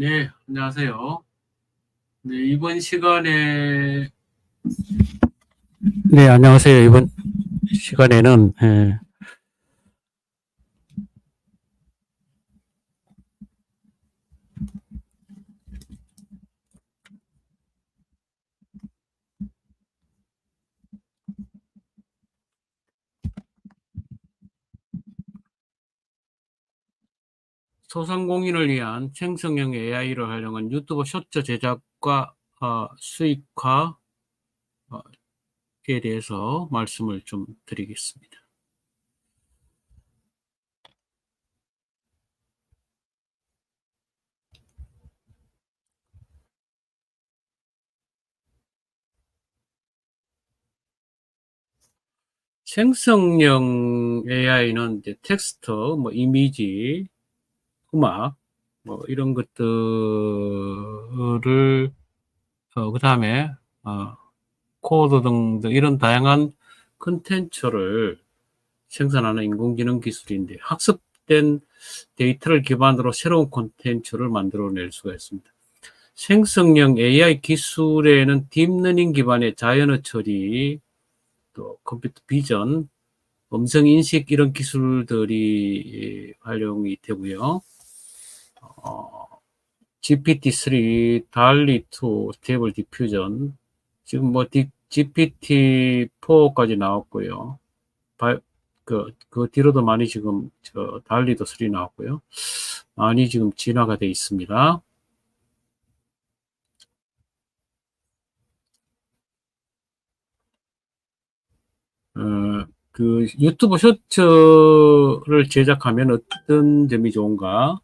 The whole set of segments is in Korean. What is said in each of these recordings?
네, 안녕하세요. 네, 이번 시간에 네, 안녕하세요. 이번 시간에는 예, 소상공인을 위한 생성형 AI를 활용한 유튜브 쇼츠 제작과 어, 수익화에 대해서 말씀을 좀 드리겠습니다. 생성형 AI는 이제 텍스트, 뭐 이미지, 음악, 뭐 이런 것들을 어, 그 다음에 어, 코드 등 등 이런 다양한 컨텐츠를 생산하는 인공지능 기술인데 학습된 데이터를 기반으로 새로운 콘텐츠를 만들어낼 수가 있습니다. 생성형 AI 기술에는 딥러닝 기반의 자연어 처리, 또 컴퓨터 비전, 음성 인식 이런 기술들이 활용이 되고요. 어, GPT-3, 달리2, 스테이블 디퓨전, 지금 뭐 GPT-4까지 나왔고요. 바, 그, 그 뒤로도 많이 지금 저 달리도 3 나왔고요. 많이 지금 진화가 돼 있습니다. 어, 그 유튜브 쇼츠를 제작하면 어떤 점이 좋은가?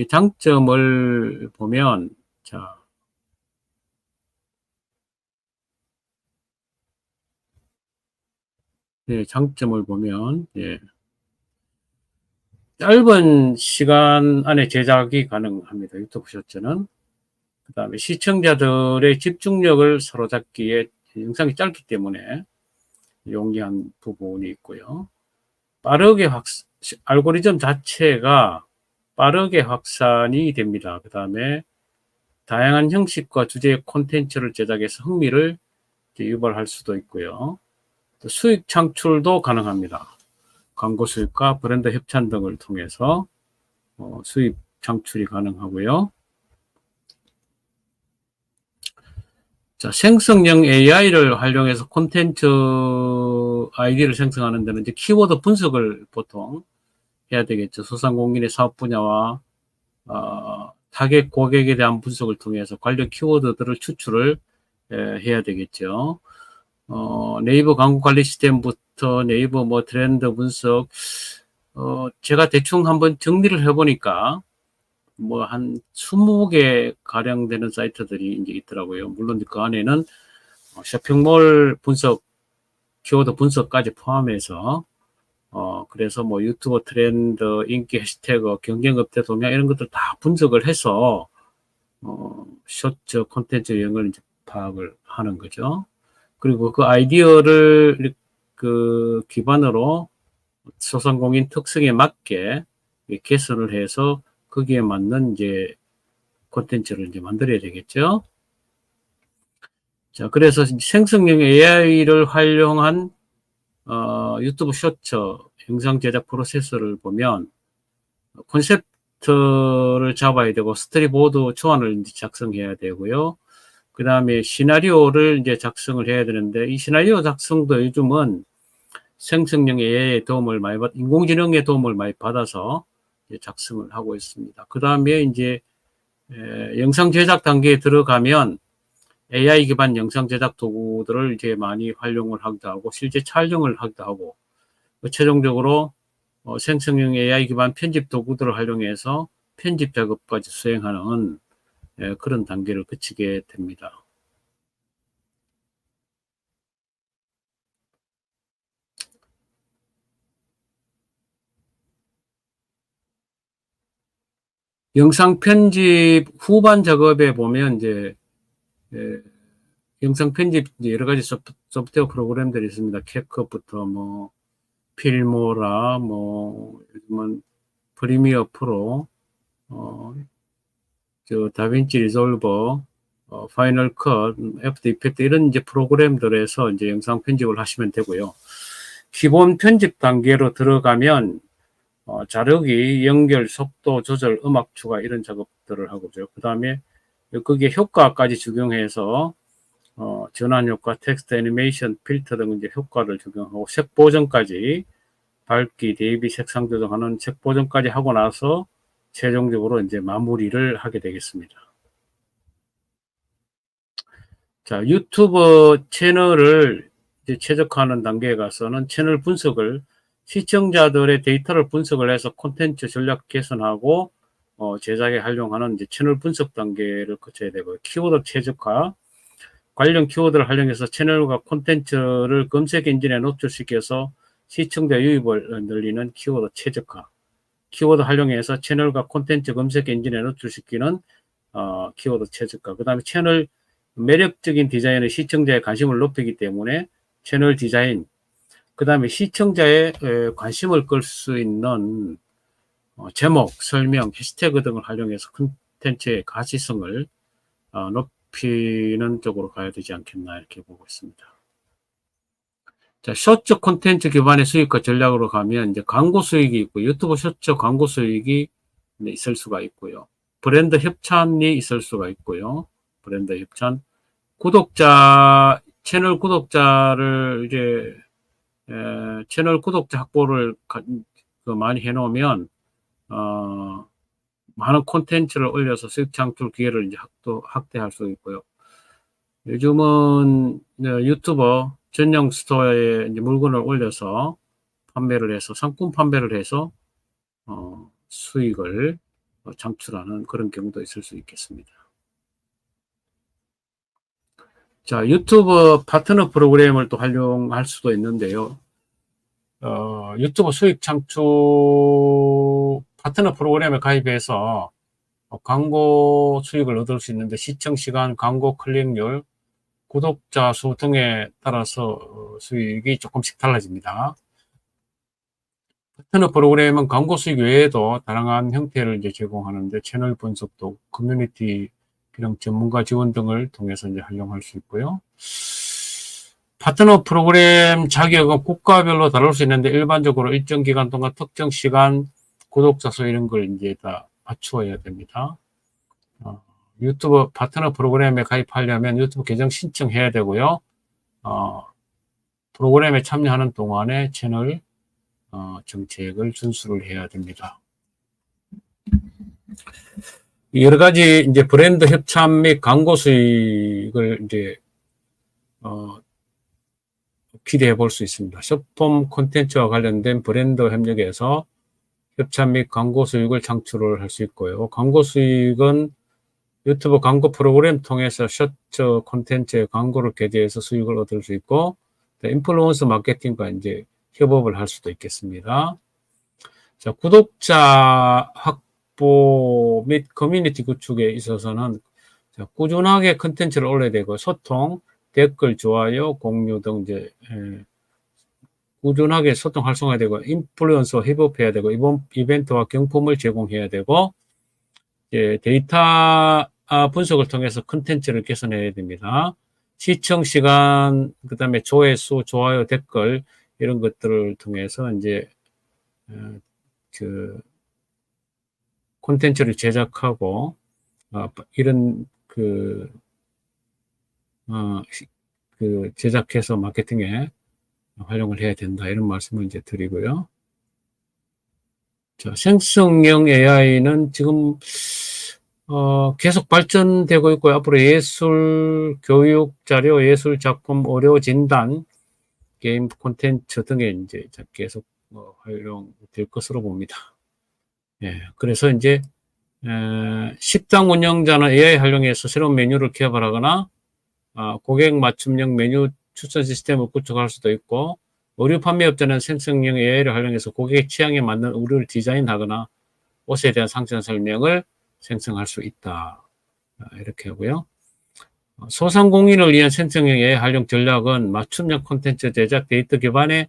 그 장점을 보면 자 네, 장점을 보면 예. 짧은 시간 안에 제작이 가능합니다. 유튜브 쇼츠는 그 다음에 시청자들의 집중력을 사로잡기에 영상이 짧기 때문에 용이한 부분이 있고요. 빠르게 확 알고리즘 자체가 빠르게 확산이 됩니다. 그 다음에 다양한 형식과 주제의 콘텐츠를 제작해서 흥미를 유발할 수도 있고요. 수익 창출도 가능합니다. 광고 수익과 브랜드 협찬 등을 통해서 어, 수익 창출이 가능하고요. 자, 생성형 AI를 활용해서 콘텐츠 아이디를 생성하는 데는 이제 키워드 분석을 보통 해야 되겠죠. 소상공인의 사업 분야와 어, 타겟 고객에 대한 분석을 통해서 관련 키워드들을 추출을 에, 해야 되겠죠. 어, 네이버 광고 관리 시스템부터 네이버 뭐 트렌드 분석, 어, 제가 대충 한번 정리를 해보니까 뭐 한 20개 가량 되는 사이트들이 이제 있더라고요. 물론 그 안에는 쇼핑몰 분석, 키워드 분석까지 포함해서 어, 그래서 뭐 유튜브 트렌드, 인기 해시태그, 경쟁업체 동향 이런 것들 다 분석을 해서 어, 쇼츠 콘텐츠 유형을 이제 파악을 하는 거죠. 그리고 그 아이디어를 그 기반으로 소상공인 특성에 맞게 개선을 해서 거기에 맞는 이제 콘텐츠를 이제 만들어야 되겠죠. 자, 그래서 생성형 AI를 활용한 어, 유튜브 쇼츠 영상 제작 프로세스를 보면 콘셉트를 잡아야 되고 스토리보드 초안을 이제 작성해야 되고요. 그 다음에 시나리오를 이제 작성을 해야 되는데 이 시나리오 작성도 요즘은 생성형 AI의 도움을 많이 받, 인공지능의 도움을 많이 받아서 작성을 하고 있습니다. 그 다음에 이제 에, 영상 제작 단계에 들어가면 AI 기반 영상 제작 도구들을 이제 많이 활용을 하기도 하고 실제 촬영을 하기도 하고 최종적으로 어, 생성형 AI 기반 편집 도구들을 활용해서 편집 작업까지 수행하는 예, 그런 단계를 거치게 됩니다. 영상 편집 후반 작업에 보면 이제 예, 영상 편집 여러 가지 소프트, 소프 트웨어 프로그램들이 있습니다. 캡컷부터 뭐 필모라 뭐 요즘은 프리미어 프로 어, 저 다빈치 리졸버, 어, 파이널 컷, 애프터 이펙트 이런 이제 프로그램들에서 이제 영상 편집을 하시면 되고요. 기본 편집 단계로 들어가면 어, 자르기, 연결, 속도 조절, 음악 추가 이런 작업들을 하고죠. 그 다음에 거기에 효과까지 적용해서 어, 전환 효과, 텍스트 애니메이션, 필터 등 이제 효과를 적용하고 색 보정까지 밝기, 대비, 색상 조정하는 색 보정까지 하고 나서 최종적으로 이제 마무리를 하게 되겠습니다. 자, 유튜브 채널을 이제 최적화하는 단계에 가서는 채널 분석을 시청자들의 데이터를 분석을 해서 콘텐츠 전략 개선하고 어, 제작에 활용하는 이제 채널 분석 단계를 거쳐야 되고 키워드 최적화 관련 키워드를 활용해서 채널과 콘텐츠를 검색 엔진에 노출시켜서 시청자 유입을 늘리는 키워드 최적화. 키워드 활용해서 채널과 콘텐츠 검색 엔진에 노출시키는 어, 키워드 최적화. 그 다음에 채널 매력적인 디자인은 시청자의 관심을 높이기 때문에 채널 디자인 그 다음에 시청자의 에, 관심을 끌 수 있는 어, 제목, 설명, 해시태그 등을 활용해서 콘텐츠의 가치성을 어, 높이는 쪽으로 가야 되지 않겠나 이렇게 보고 있습니다. 자, 쇼츠 콘텐츠 기반의 수익과 전략으로 가면 이제 광고 수익이 있고 유튜브 쇼츠 광고 수익이 있을 수가 있고요. 브랜드 협찬이 있을 수가 있고요. 브랜드 협찬. 구독자, 채널 구독자를 이제 에, 채널 구독자 확보를 가, 그 많이 해놓으면 어, 많은 콘텐츠를 올려서 수익 창출 기회를 이제 확도, 확대할 수 있고요. 요즘은 네, 유튜버 전용 스토어에 물건을 올려서 판매를 해서 상품 판매를 해서 어, 수익을 창출하는 그런 경우도 있을 수 있겠습니다. 자, 유튜브 파트너 프로그램을 또 활용할 수도 있는데요. 어, 유튜브 수익 창출 파트너 프로그램에 가입해서 어, 광고 수익을 얻을 수 있는데 시청 시간, 광고 클릭률, 구독자 수 등에 따라서 어, 수익이 조금씩 달라집니다. 파트너 프로그램은 광고 수익 외에도 다양한 형태를 이제 제공하는데 채널 분석도 커뮤니티 이런 전문가 지원 등을 통해서 이제 활용할 수 있고요. 파트너 프로그램 자격은 국가별로 다룰 수 있는데 일반적으로 일정 기간 동안 특정 시간 구독자 수 이런 걸 이제 다 맞추어야 됩니다. 어, 유튜브 파트너 프로그램에 가입하려면 유튜브 계정 신청해야 되고요. 어, 프로그램에 참여하는 동안에 채널 어, 정책을 준수를 해야 됩니다. 여러 가지 이제 브랜드 협찬 및 광고 수익을 이제 어, 기대해 볼 수 있습니다. 쇼폼 콘텐츠와 관련된 브랜드 협력에서 협찬 및 광고 수익을 창출을 할 수 있고요. 광고 수익은 유튜브 광고 프로그램 통해서 셔츠 콘텐츠의 광고를 게재해서 수익을 얻을 수 있고, 인플루언서 마케팅과 이제 협업을 할 수도 있겠습니다. 자, 구독자 확 확보 및 커뮤니티 구축에 있어서는 꾸준하게 컨텐츠를 올려야 되고 소통, 댓글, 좋아요, 공유 등 이제 꾸준하게 소통 활성화해야 되고 인플루언서 협업해야 되고 이번 이벤트와 경품을 제공해야 되고 데이터 분석을 통해서 컨텐츠를 개선해야 됩니다. 시청 시간, 그 다음에 조회수, 좋아요, 댓글 이런 것들을 통해서 이제 그 콘텐츠를 제작하고 어, 이런 그, 어, 그 제작해서 마케팅에 활용을 해야 된다 이런 말씀을 이제 드리고요. 자, 생성형 AI는 지금 어, 계속 발전되고 있고 앞으로 예술 교육 자료, 예술 작품, 의료 진단, 게임 콘텐츠 등에 이제 계속 어, 활용될 것으로 봅니다. 예, 그래서 이제 에, 식당 운영자는 AI 활용해서 새로운 메뉴를 개발하거나 어, 고객 맞춤형 메뉴 추천 시스템을 구축할 수도 있고 의류 판매업자는 생성형 AI를 활용해서 고객의 취향에 맞는 의류를 디자인하거나 옷에 대한 상세 설명을 생성할 수 있다. 아, 이렇게 하고요. 어, 소상공인을 위한 생성형 AI 활용 전략은 맞춤형 콘텐츠 제작 데이터 기반의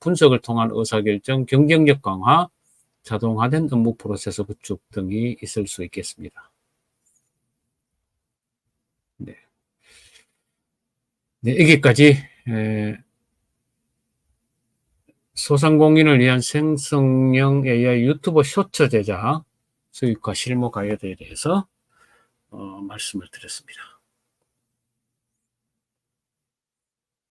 분석을 통한 의사결정, 경쟁력 강화, 자동화된 업무 프로세스 구축 등이 있을 수 있겠습니다. 네, 여기까지 에, 소상공인을 위한 생성형 AI 유튜버 쇼츠 제작 수익과 실무 가이드에 대해서 어, 말씀을 드렸습니다.